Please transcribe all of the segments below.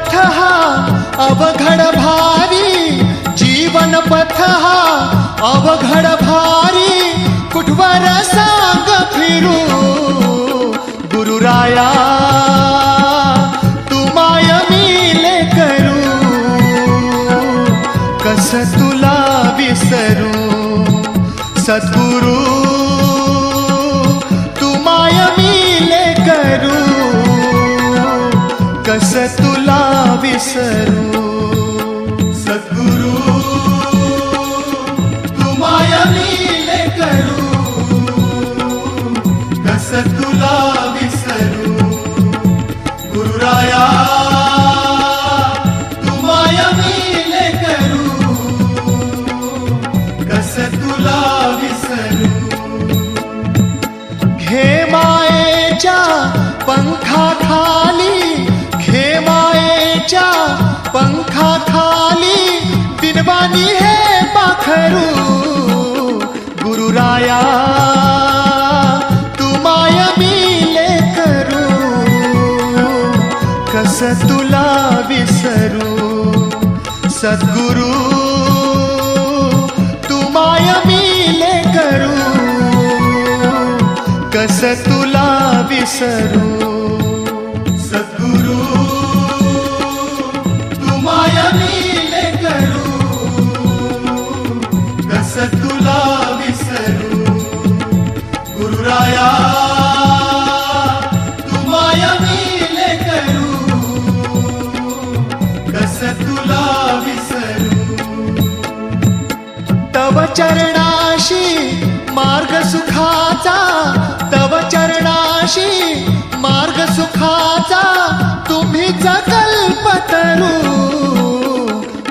पथ हा अवघड भारी जीवन पथ हा अवघड भारी कुठवर सांग फिरू? गुरुराया मिले करू कस तुला विसरू? सद्गुरू विसरू सद्गुरु तू माय मिले करू कस तुला विसरू गुरुराया तू माया मिले करू कस तुला विसरू घे मायेच्या पंखाखाली घे कस तुला विसरू सद्गुरु तू माया मिले करू तुला विसरू तव चरणाशी मार्ग सुखाचा तव चरणाशी मार्ग सुखाचा तुम्हीच कल्पतरू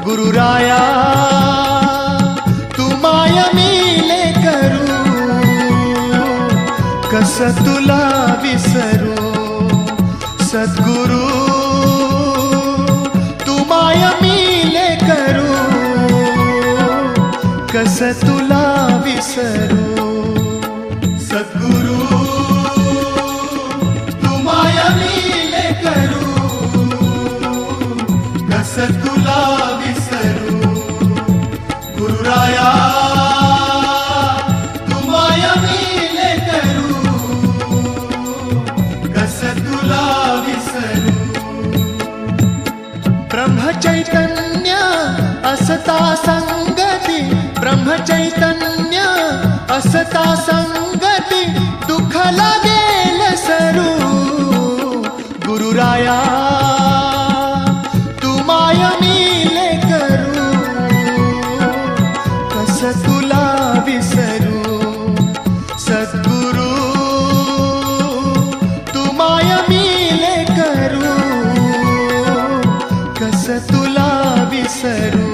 गुरुराया तुमाय मिले करू. कस तुला विसरू? सद्गुरु कस तुला विसरू. सद्गुरु तुम्हाला माया मिले करू. कस तुला विसरू. गुरुराया तुम्हाला माया मिले करू. कस तुला विसरू. ब्रह्मचैतन्य असता संग ब्रह्मचैतन्य असता संगती दुःखला गेल सरू. गुरुराया तू मिले करू कस तुला विसरू? सद्गुरू तू माय मिले कस तुला विसरू?